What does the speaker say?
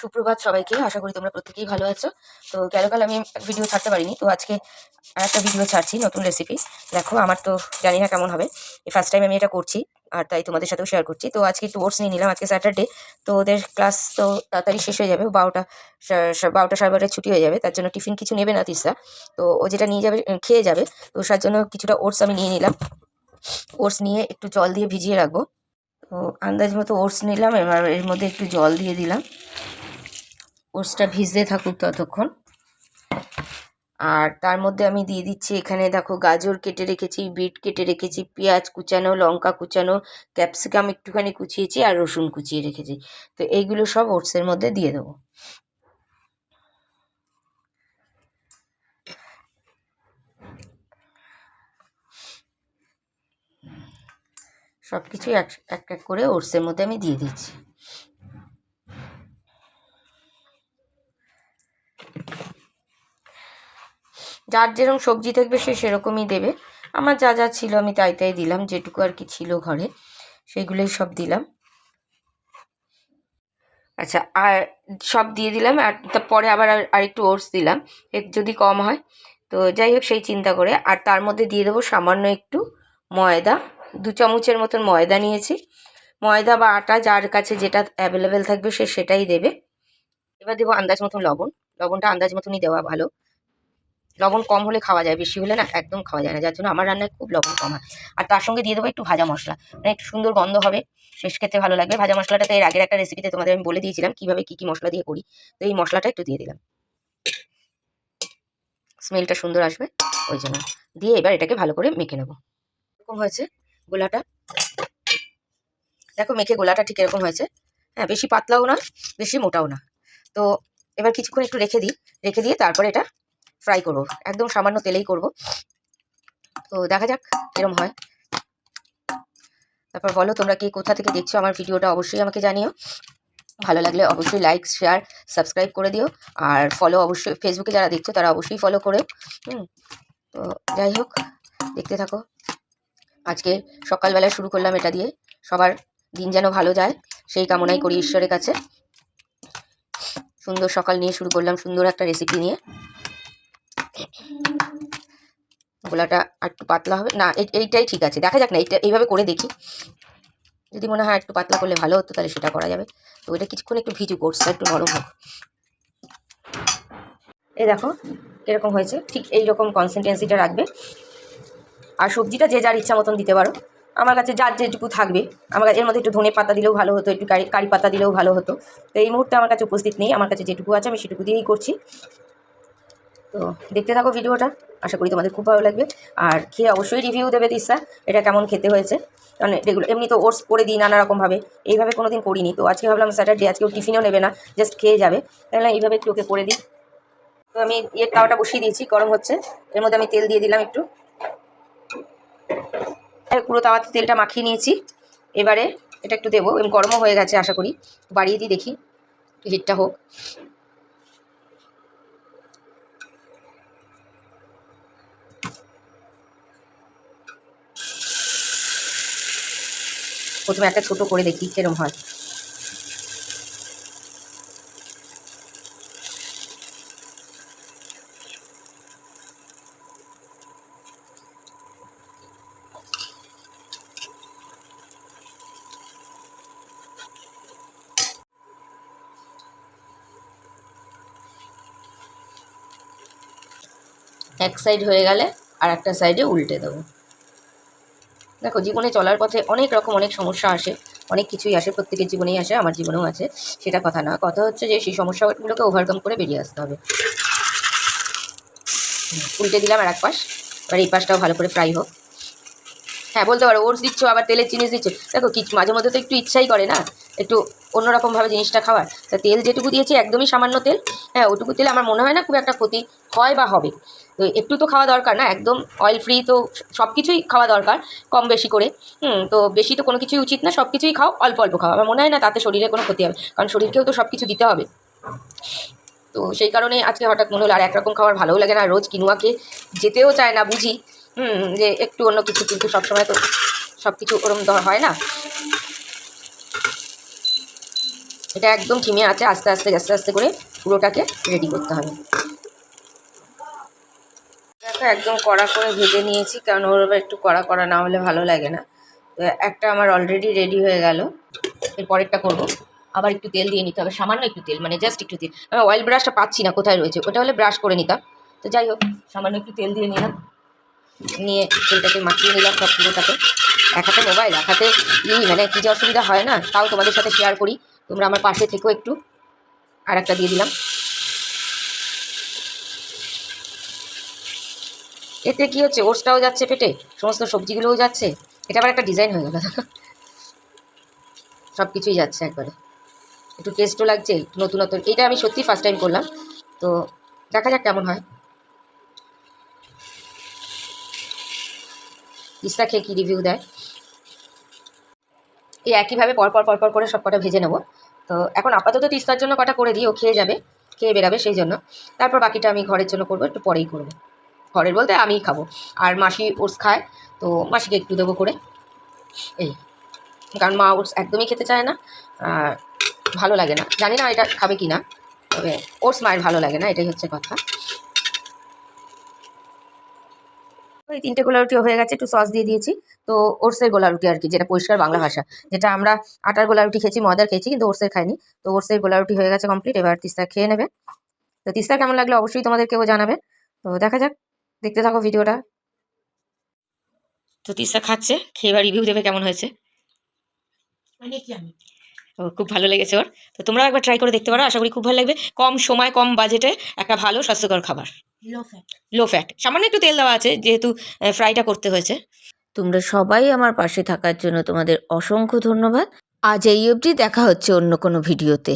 সুপ্রভাত সবাইকে, আশা করি তোমরা প্রত্যেকেই ভালো আছো। তো গেলকাল আমি ভিডিও ছাড়তে পারিনি, তো আজকে আর একটা ভিডিও ছাড়ছি, নতুন রেসিপি দেখো, আমার তো জানি না কেমন হবে। এই ফার্স্ট টাইম আমি এটা করছি, আর তাই তোমাদের সাথেও শেয়ার করছি। তো আজকে একটু ওটস নিয়ে নিলাম, আজকে স্যাটারডে তো ওদের ক্লাস তো তাড়াতাড়ি শেষ হয়ে যাবে বারোটা বারোটা সাড়ে বারোটায় ছুটি হয়ে যাবে, তার জন্য টিফিন কিছু নেবে না তিসরা তো ও যেটা নিয়ে যাবে খেয়ে যাবে, তো তার জন্য কিছুটা ওটস আমি নিয়ে নিলাম। ওটস নিয়ে একটু জল দিয়ে ভিজিয়ে রাখব। তো আন্দাজ মতো ওটস নিলাম, এবার এর মধ্যে একটু জল দিয়ে দিলাম। ওটসটা ভিজতে থাকুক ততক্ষণ। আর তার মধ্যে আমি দিয়ে দিচ্ছি এখানে দেখো গাজর কেটে রেখেছি, বিট কেটে রেখেছি, পেঁয়াজ কুচানো, লঙ্কা কুচানো, ক্যাপসিকাম একটুখানি কুচিয়েছি আর রসুন কুচিয়ে রেখেছি। তো এইগুলো সব ওটসের মধ্যে দিয়ে দেবো। সব কিছুই এক এক এক করে ওটসের মধ্যে আমি দিয়ে দিচ্ছি। যার যেরকম সবজি থাকবে সে সেরকমই দেবে। আমার যা যা ছিল আমি তাই তাই দিলাম, যেটুকু আর কি ছিল ঘরে সেইগুলোই সব দিলাম। আচ্ছা আর সব দিয়ে দিলাম, আর তারপরে আবার আর আরেকটু ওটস দিলাম যদি কম হয়। তো যাই হোক, সেই চিন্তা করে, আর তার মধ্যে দিয়ে দেবো সামান্য একটু ময়দা, দু চামচের মতন ময়দা নিয়েছি। ময়দা বা আটা যার কাছে যেটা অ্যাভেলেবেল থাকবে সে সেটাই দেবে। এবার দেবো আন্দাজ মতন লবণ, লবণটা আন্দাজ মতনই দেওয়া ভালো। লবণ কম হলে খাওয়া যায়, বেশি হলে না একদম খাওয়া যায় না, যার জন্য আমার রান্নায় খুব লবণ কম হয়। আর তার সঙ্গে দিয়ে দেবো একটু ভাজা মশলা। মানে একটু সুন্দর গন্ধ হবে, শেষ খেতে ভালো লাগবে। ভাজা মশলাটা তো এর আগের একটা রেসিপিতে তোমাদের আমি বলে দিয়েছিলাম, কীভাবে কী কী মশলা দিয়ে করি। তো এই মশলাটা একটু দিয়ে দিলাম। স্মেলটা সুন্দর আসবে, ওই জন্য। দিয়ে এবার এটাকে ভালো করে মেখে নেব। এরকম হয়েছে গোলাটা। দেখো মেখে গোলাটা ঠিক এরকম হয়েছে। হ্যাঁ বেশি পাতলাও না, বেশি মোটাও না। তো এবার কিছুক্ষণ একটু রেখে দিই। রেখে দিয়ে তারপরে এটা ফ্রাই করব। একদম সামান্য তেলেই করব। তো দেখা যাক এরম হয়। তারপর বলো, তোমরা কি কোথা থেকে দেখছ আমার ভিডিওটা অবশ্যই আমাকে জানিও। ভালো লাগলে অবশ্যই লাইক শেয়ার সাবস্ক্রাইব করে দিও। আর ফলো অবশ্যই ফেসবুকে যারা দেখছ, তারা অবশ্যই ফলো করে হুম, তো যাই হোক, দেখতে থাকো। আজকে সকালবেলায় শুরু করলাম এটা দিয়ে। সবার দিন যেন ভালো যায়, সেই কামনাই করি ঈশ্বরের কাছে। সুন্দর সকাল নিয়ে শুরু করলাম, সুন্দর একটা রেসিপি নিয়ে। গোলাটা আর একটু পাতলা হবে। না, এই- এইটাই ঠিক আছে। দেখা যাক না, এইটা এইভাবে করে দেখি। যদি মনে হয় একটু পাতলা করলে ভালো হতো, তাহলে সেটা করা যাবে। তো এটা কিছুক্ষণ একটু ভিজু কোর্সটা একটু নরম হোক। এই দেখো এরকম হয়েছে। ঠিক এই রকম কনসিস্টেন্সিটা রাখবে। আর সবজিটা যে যার ইচ্ছা মতন দিতে পারো। আমার কাছে যার যেটুকু থাকবে। আমার কাছে এর মধ্যে একটু ধনে পাতা দিলেও ভালো হতো, একটু কারি কারি পাতা দিলেও ভালো হতো। তো এই মুহূর্তে আমার কাছে উপস্থিত নেই। আমার কাছে যেটুকু আছে, আমি সেটুকু দিয়েই করছি। তো দেখতে থাকো ভিডিওটা। আশা করি তোমাদের খুব ভালো লাগবে। আর খেয়ে অবশ্যই রিভিউ দেবে তিসা এটা কেমন খেতে হয়েছে। কারণ রেগুলার এমনি তো ওটস করে দিই নানা রকমভাবে এইভাবে কোনো দিন করিনি। তো আজকে ভাবলাম স্যাটারডে আজকেও টিফিনও নেবে না জাস্ট খেয়ে যাবে। তাহলে এইভাবে একটু ওকে করে দিই। তো আমি ইয়ে তাওয়াটা বসিয়ে দিয়েছি, গরম হচ্ছে। এর মধ্যে আমি তেল দিয়ে দিলাম একটু। পুরো তাওয়াতে তেলটা মাখিয়ে নিয়েছি। এবারে এটা একটু দেবো গরমও হয়ে গেছে আশা করি। বাড়িয়ে দিই দেখি হিটটা হোক। প্রথমে একটা ছোট করে দেখি কিরম হয়। এক সাইড হয়ে গেলে আর একটা সাইডে উল্টে দেবো। দেখো, জীবনে চলার পথে অনেক রকম অনেক সমস্যা আসে। অনেক কিছুই আসে, প্রত্যেকের জীবনেই আসে, আমার জীবনেও আছে, সেটা কথা না কথা হচ্ছে যে, সেই সমস্যাগুলোকে ওভারকাম করে বেরিয়ে আসতে হবে। উল্টে দিলাম আর এক পাশ। এবার এই পাশটাও ভালো করে ফ্রাই হোক। হ্যাঁ বলতে পারো, ওটস দিচ্ছ, আবার তেলের জিনিস দিচ্ছ। দেখো, কি মাঝে মধ্যে তো একটু ইচ্ছাই করে না, একটু অন্যরকমভাবে জিনিসটা খাওয়ার। তা তেল যেটুকু দিয়েছি, একদমই সামান্য তেল। হ্যাঁ ওটুকু তেল আমার মনে হয় না খুব একটা ক্ষতি হয় বা হবে। তো একটু তো খাওয়া দরকার না, একদম অয়েল ফ্রি তো সব কিছুই খাওয়া দরকার, কম বেশি করে। হুম, তো বেশি তো কোনো কিছুই উচিত না সব কিছুই খাও, অল্প অল্প খাও। আমার মনে হয় না তাতে শরীরে কোনো ক্ষতি হবে, কারণ শরীরকেও তো সব কিছু দিতে হবে। তো সেই কারণে আজকে হঠাৎ মনে হলো আর একরকম খাবার ভালোও লাগে না রোজ কিনুয়াকে যেতেও চায় না বুঝি। হুম, যে একটু অন্য কিছু কিন্তু সবসময় তো সব কিছু ওরম হয় না। এটা একদম ঠিমে আছে, আস্তে আস্তে আস্তে আস্তে করে পুরোটাকে রেডি করতে হবে। দেখো একদম কড়া করে ভেজে নিয়েছি, কারণ ওর একটু কড়া কড়া না হলে ভালো লাগে না। তো একটা আমার অলরেডি রেডি হয়ে গেল। এর পরেরটা করব। আবার একটু তেল দিয়ে নিতে হবে, সামান্য একটু তেল মানে জাস্ট একটু তেল। আমি অয়েল ব্রাশটা পাচ্ছি না, কোথায় রয়েছে? ওটা হলে ব্রাশ করে নিতাম। তো যাই হোক, সামান্য একটু তেল দিয়ে নিলাম। নিয়ে তেলটাকে মাখিয়ে নিলাম সব পুরোটাকে। এক মোবাইল এক হাতে ই মানে কী যে অসুবিধা হয় না, তাও তোমাদের সাথে শেয়ার করি। তোমরা আমার পাশে থেকেও একটু। আর একটা দিয়ে দিলাম। এতে কি হচ্ছে? ওটসটাও যাচ্ছে পেটে? সমস্ত সবজিগুলোও যাচ্ছে? এটা আবার একটা ডিজাইন হয়ে গেল। সব কিছুই যাচ্ছে একবারে। একটু টেস্টও লাগছে নতুন নতুন এটা আমি সত্যি ফার্স্ট টাইম করলাম। তো দেখা যাক কেমন হয়। পিস্তা খেয়ে কী রিভিউ দেয়? এই একইভাবে পরপর পরপর করে সব কটা ভেজে নেব। তো এখন আপাতত তিস্তার জন্য কটা করে দিই, ও খেয়ে যাবে, খেয়ে বেরাবে সেই জন্য। তারপর বাকিটা আমি ঘরের জন্য করব, একটু পরেই করব। ঘরের বলতে আমিই খাব। আর মাসি ওটস খায়, তো মাসিকে একটু দেবো করে। এই, কারণ মা ওটস একদমই খেতে চায় না। ভালো লাগে না। জানি না এটা খাবে কি না, তবে ওটস মায়ের ভালো লাগে না, এটাই হচ্ছে কথা। ওই তিনটে গোলা হয়ে গেছে, একটু সস দিয়ে দিয়েছি। তো ওটসের গোলা রুটি আর কি, যেটা পরিষ্কার বাংলা ভাষা। যেটা আমরা আটার গোলা রুটি খেয়েছি, ময়দার খেয়েছি, কিন্তু ওটসের খাইনি। তো ওটসের গোলা রুটি হয়ে গেছে কমপ্লিট এবার তিস্তা খেয়ে নেবে। তো তিস্তা কেমন লাগল অবশ্যই তোমাদের কেউ জানাবে। তো দেখা যাক। দেখতে থাকো ভিডিওটা। তো তিস্তা খাচ্ছে খেয়ে এবার রিভিউ দেবে কেমন হয়েছে। আমি? ও খুব ভালো লেগেছে ওর। তো তোমরা একবার ট্রাই করে দেখতে পারো আশা করি খুব ভালো লাগবে। কম সময় কম বাজেটে একটা ভালো স্বাস্থ্যকর খাবার। লো ফ্যাট লো ফ্যাট সামান্য একটু তেল দেওয়া আছে যেহেতু ফ্রাইটা করতে হয়েছে। তোমরা সবাই আমার পাশে থাকার জন্য তোমাদের অসংখ্য ধন্যবাদ। আজ এই অবধি দেখা হচ্ছে অন্য কোনো ভিডিওতে।